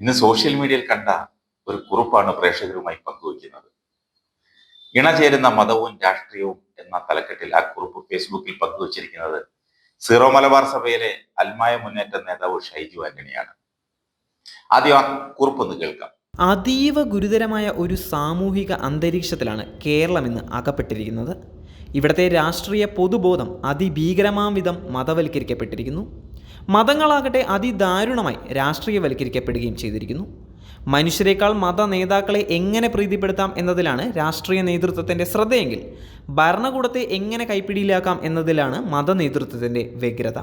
ഇന്ന് സോഷ്യൽ മീഡിയയിൽ കണ്ട ഒരു കുറിപ്പാണ് പ്രേക്ഷകരുമായി പങ്കുവയ്ക്കുന്നത്. ഇണചേരുന്ന മതവും രാഷ്ട്രീയവും എന്ന തലക്കെട്ടിൽ ആ കുറിപ്പ് ഫേസ്ബുക്കിൽ പങ്കുവച്ചിരിക്കുന്നത് സീറോ മലബാർ സഭയിലെ അൽമായ മുന്നേറ്റ നേതാവ് ഷൈജു ആന്റണിയാണ്. ആദ്യം ആ കുറിപ്പൊന്ന് കേൾക്കാം. അതീവ ഗുരുതരമായ ഒരു സാമൂഹിക അന്തരീക്ഷത്തിലാണ് കേരളം ഇന്ന് അകപ്പെട്ടിരിക്കുന്നത്. ഇവിടുത്തെ രാഷ്ട്രീയ പൊതുബോധം അതിഭീകരമാം വിധം മതവൽക്കരിക്കപ്പെട്ടിരിക്കുന്നു. മതങ്ങളാകട്ടെ അതിദാരുണമായി രാഷ്ട്രീയവൽക്കരിക്കപ്പെടുകയും ചെയ്തിരിക്കുന്നു. മനുഷ്യരെക്കാൾ മത നേതാക്കളെ എങ്ങനെ പ്രീതിപ്പെടുത്താം എന്നതിലാണ് രാഷ്ട്രീയ നേതൃത്വത്തിന്റെ ശ്രദ്ധയെങ്കിൽ ഭരണകൂടത്തെ എങ്ങനെ കൈപ്പിടിയിലാക്കാം എന്നതിലാണ് മത നേതൃത്വത്തിന്റെ വ്യഗ്രത.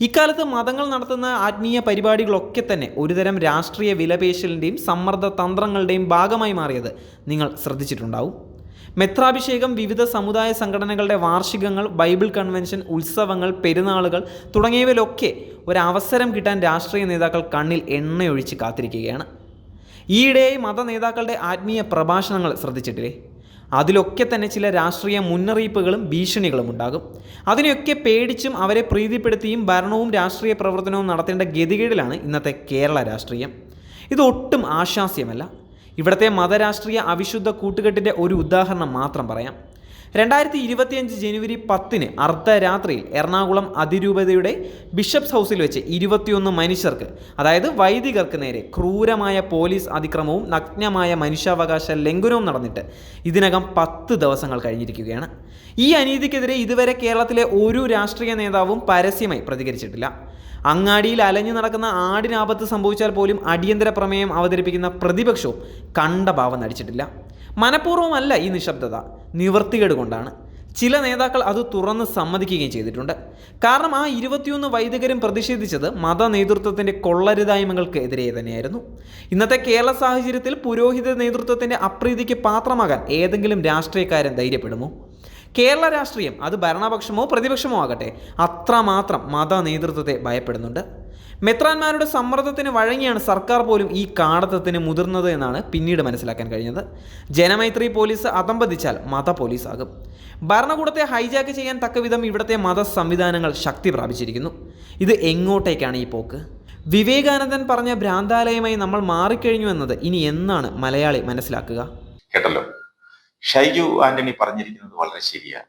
ഇക്കാലത്ത് മതങ്ങൾ നടത്തുന്ന ആത്മീയ പരിപാടികളൊക്കെ തന്നെ ഒരുതരം രാഷ്ട്രീയ വിലപേശലിന്റെയും സമ്മർദ്ദ തന്ത്രങ്ങളുടെയും ഭാഗമായി മാറിയത് നിങ്ങൾ ശ്രദ്ധിച്ചിട്ടുണ്ടാവും. മെത്രാഭിഷേകം വിവിധ സമുദായ സംഘടനകളുടെ വാർഷികങ്ങൾ ബൈബിൾ കൺവെൻഷൻ ഉത്സവങ്ങൾ പെരുന്നാളുകൾ തുടങ്ങിയവയിലൊക്കെ ഒരവസരം കിട്ടാൻ രാഷ്ട്രീയ നേതാക്കൾ കണ്ണിൽ എണ്ണയൊഴിച്ച് കാത്തിരിക്കുകയാണ്. ഈയിടെയായി മത നേതാക്കളുടെ ആത്മീയ പ്രഭാഷണങ്ങൾ ശ്രദ്ധിച്ചിട്ടില്ലേ? അതിലൊക്കെ തന്നെ ചില രാഷ്ട്രീയ മുന്നറിയിപ്പുകളും ഭീഷണികളും ഉണ്ടാകും. അതിനെയൊക്കെ പേടിച്ചും അവരെ പ്രീതിപ്പെടുത്തിയും ഭരണവും രാഷ്ട്രീയ പ്രവർത്തനവും നടത്തേണ്ട ഗതികേടിലാണ് ഇന്നത്തെ കേരള രാഷ്ട്രീയം. ഇതൊട്ടും ആശാസ്യമല്ല. ഇവിടുത്തെ മതരാഷ്ട്രീയ അവിശുദ്ധ കൂട്ടുകെട്ടിന്റെ ഒരു ഉദാഹരണം മാത്രം പറയാം. രണ്ടായിരത്തി ഇരുപത്തിയഞ്ച് ജനുവരി പത്തിന് അർദ്ധരാത്രിയിൽ എറണാകുളം അതിരൂപതയുടെ ബിഷപ്സ് ഹൗസിൽ വെച്ച് ഇരുപത്തിയൊന്ന് മനുഷ്യർക്ക് അതായത് വൈദികർക്ക് നേരെ ക്രൂരമായ പോലീസ് അതിക്രമവും നഗ്നമായ മനുഷ്യാവകാശ ലംഘനവും നടന്നിട്ട് ഇതിനകം പത്ത് ദിവസങ്ങൾ കഴിഞ്ഞിരിക്കുകയാണ്. ഈ അനീതിക്കെതിരെ ഇതുവരെ കേരളത്തിലെ ഒരു രാഷ്ട്രീയ നേതാവും പരസ്യമായി പ്രതികരിച്ചിട്ടില്ല. അങ്ങാടിയിൽ അലഞ്ഞു നടക്കുന്ന ആടിനാപത്ത് സംഭവിച്ചാൽ പോലും അടിയന്തര പ്രമേയം അവതരിപ്പിക്കുന്ന പ്രതിപക്ഷവും കണ്ട ഭാവം നടിച്ചിട്ടില്ല. മനഃപൂർവമല്ല ഈ നിശബ്ദത. നിവർത്തികേട് കൊണ്ടാണ്. ചില നേതാക്കൾ അത് തുറന്ന് സമ്മതിക്കുകയും ചെയ്തിട്ടുണ്ട്. കാരണം ആ ഇരുപത്തിയൊന്ന് വൈദികരും പ്രതിഷേധിച്ചത് മത നേതൃത്വത്തിന്റെ കൊള്ളരുതായ്മകൾക്ക് എതിരെ തന്നെയായിരുന്നു. ഇന്നത്തെ കേരള സാഹചര്യത്തിൽ പുരോഹിത നേതൃത്വത്തിന്റെ അപ്രീതിക്ക് പാത്രമാകാൻ ഏതെങ്കിലും രാഷ്ട്രീയക്കാരൻ ധൈര്യപ്പെടുമോ? കേരള രാഷ്ട്രീയം അത് ഭരണപക്ഷമോ പ്രതിപക്ഷമോ ആകട്ടെ അത്രമാത്രം മത നേതൃത്വത്തെ ഭയപ്പെടുന്നുണ്ട്. മെത്രാന്മാരുടെ സമ്മർദ്ദത്തിന് വഴങ്ങിയാണ് സർക്കാർ പോലും ഈ കാടത്തത്തിന് മുതിർന്നത് എന്നാണ് പിന്നീട് മനസ്സിലാക്കാൻ കഴിഞ്ഞത്. ജനമൈത്രി പോലീസ് അതമ്പതിച്ചാൽ മത പോലീസാകും. ഭരണകൂടത്തെ ഹൈജാക്ക് ചെയ്യാൻ തക്കവിധം ഇവിടുത്തെ മത സംവിധാനങ്ങൾ ശക്തി പ്രാപിച്ചിരിക്കുന്നു. ഇത് എങ്ങോട്ടേക്കാണ് ഈ പോക്ക്? വിവേകാനന്ദൻ പറഞ്ഞ ഭ്രാന്താലയമായി നമ്മൾ മാറിക്കഴിഞ്ഞു എന്നത് ഇനി എന്നാണ് മലയാളി മനസ്സിലാക്കുക? കേട്ടല്ലോ. ഷൈജു ആന്റണി പറഞ്ഞിരിക്കുന്നത് വളരെ ശരിയാണ്.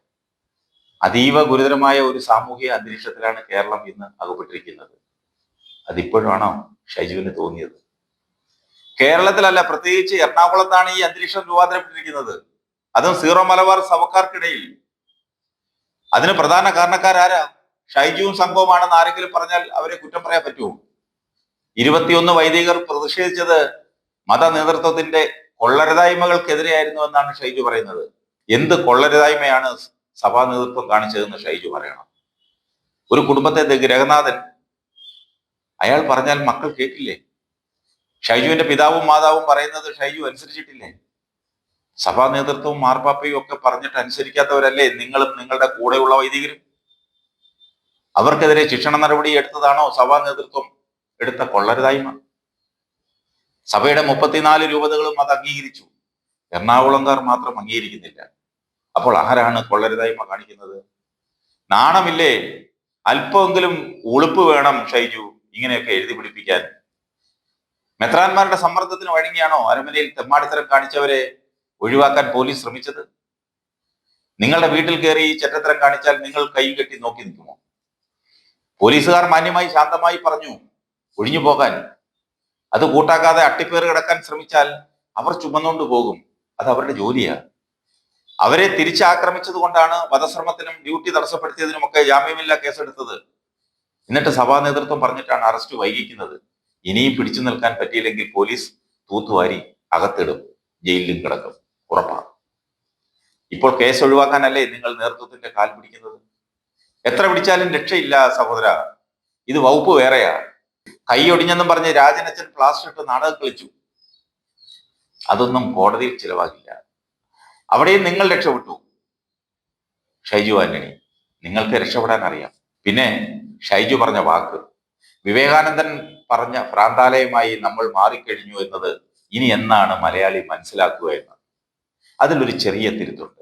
അതീവ ഗുരുതരമായ ഒരു സാമൂഹിക അന്തരീക്ഷത്തിലാണ് കേരളം ഇന്ന് അകപ്പെട്ടിരിക്കുന്നത്. അതിപ്പോഴാണോ ഷൈജുവിന് തോന്നിയത്? കേരളത്തിലല്ല പ്രത്യേകിച്ച് എറണാകുളത്താണ് ഈ അന്തരീക്ഷം രൂപാന്തരപ്പെട്ടിരിക്കുന്നത്. അതും സീറോ മലബാർ സഭക്കാർക്കിടയിൽ. അതിന് പ്രധാന കാരണക്കാരാരാ? ഷൈജുവും സംഘവുമാണെന്ന് ആരെങ്കിലും പറഞ്ഞാൽ അവരെ കുറ്റം പറയാൻ പറ്റുമോ? ഇരുപത്തിയൊന്ന് വൈദികർ പ്രതിഷേധിച്ചത് മത നേതൃത്വത്തിന്റെ കൊള്ളരുതായ്മകൾക്കെതിരെയായിരുന്നു എന്നാണ് ഷൈജു പറയുന്നത്. എന്ത് കൊള്ളരുതായ്മയാണ് സഭാ നേതൃത്വം കാണിച്ചതെന്ന് ഷൈജു പറയണം. ഒരു കുടുംബത്തെ ഗ്രഹനാഥൻ അയാൾ പറഞ്ഞാൽ മക്കൾ കേൾക്കില്ലേ ഷൈജുവിന്റെ പിതാവും മാതാവും പറയുന്നത് ഷൈജു അനുസരിച്ചിട്ടില്ലേ? സഭാ നേതൃത്വവും മാർപ്പാപ്പയും ഒക്കെ പറഞ്ഞിട്ട് അനുസരിക്കാത്തവരല്ലേ നിങ്ങളും നിങ്ങളുടെ കൂടെയുള്ള വൈദികരും? അവർക്കെതിരെ ശിക്ഷണ നടപടി എടുത്തതാണോ സഭാ നേതൃത്വം എടുത്ത കൊള്ളരുതായ്മ? സഭയുടെ മുപ്പത്തിനാല് രൂപതകളും അത് അംഗീകരിച്ചു. എറണാകുളംകാർ മാത്രം അംഗീകരിക്കുന്നില്ല. അപ്പോൾ ആരാണ് കൊള്ളരുതായ്മ കാണിക്കുന്നത്? നാണമില്ലേ? അല്പമെങ്കിലും ഉളുപ്പ് വേണം ഷൈജു ഇങ്ങനെയൊക്കെ എഴുതി പിടിപ്പിക്കാൻ. മെത്രാന്മാരുടെ സമ്മർദ്ദത്തിന് വഴങ്ങിയാണോ അരമനയിൽ തെമ്മാടിത്തരം കാണിച്ചവരെ ഒഴിവാക്കാൻ പോലീസ് ശ്രമിച്ചത്? നിങ്ങളുടെ വീട്ടിൽ കയറി ചെറ്റത്തരം കാണിച്ചാൽ നിങ്ങൾ കൈ കെട്ടി നോക്കി നിൽക്കുമോ? പോലീസുകാർ മാന്യമായി ശാന്തമായി പറഞ്ഞു ഒഴിഞ്ഞു പോകാൻ. അത് കൂട്ടാക്കാതെ അട്ടിപ്പേറ് കിടക്കാൻ ശ്രമിച്ചാൽ അവർ ചുമന്നുകൊണ്ട് പോകും. അത് അവരുടെ ജോലിയാണ്. അവരെ തിരിച്ചാക്രമിച്ചത് കൊണ്ടാണ് വധശ്രമത്തിനും ഡ്യൂട്ടി തടസ്സപ്പെടുത്തിയതിനുമൊക്കെ ജാമ്യമില്ല കേസെടുത്തത്. എന്നിട്ട് സഭാ നേതൃത്വം പറഞ്ഞിട്ടാണ് അറസ്റ്റ് വൈകിക്കുന്നത്. ഇനിയും പിടിച്ചു നിൽക്കാൻ പറ്റിയില്ലെങ്കിൽ പോലീസ് തൂത്തുവാരി അകത്തിടും. ജയിലിലും കിടക്കും. ഉറപ്പാണ്. ഇപ്പോൾ കേസ് ഒഴിവാക്കാനല്ലേ നിങ്ങൾ നേതൃത്വത്തിന്റെ കാൽ പിടിക്കുന്നത്? എത്ര പിടിച്ചാലും രക്ഷയില്ല സഹോദര. ഇത് വകുപ്പ് വേറെയാ. കൈ ഒടിഞ്ഞെന്നും പറഞ്ഞ് രാജനച്ചൻ പ്ലാസ്റ്റർ ഇട്ട് നാടകം കളിച്ചു. അതൊന്നും കോടതിയിൽ ചിലവാകില്ല. അവിടെയും നിങ്ങൾ രക്ഷപ്പെട്ടു. ഷൈജു ആന്റണി നിങ്ങൾക്ക് രക്ഷപ്പെടാൻ അറിയാം. പിന്നെ ഷൈജു പറഞ്ഞ വാക്ക് വിവേകാനന്ദൻ പറഞ്ഞ ഭ്രാന്താലയമായി നമ്മൾ മാറിക്കഴിഞ്ഞു എന്നത് ഇനി എന്നാണ് മലയാളി മനസ്സിലാക്കുക എന്ന് അതിലൊരു ചെറിയ തിരുത്തുണ്ട്.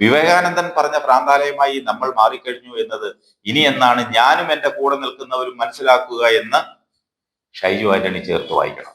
വിവേകാനന്ദൻ പറഞ്ഞ ഭ്രാന്താലയമായി നമ്മൾ മാറിക്കഴിഞ്ഞു എന്നത് ഇനി എന്നാണ് ഞാനും എന്റെ കൂടെ നിൽക്കുന്നവരും മനസ്സിലാക്കുക എന്ന് ഷൈജു ആന്റണി ചേർത്ത് വായിക്കണം.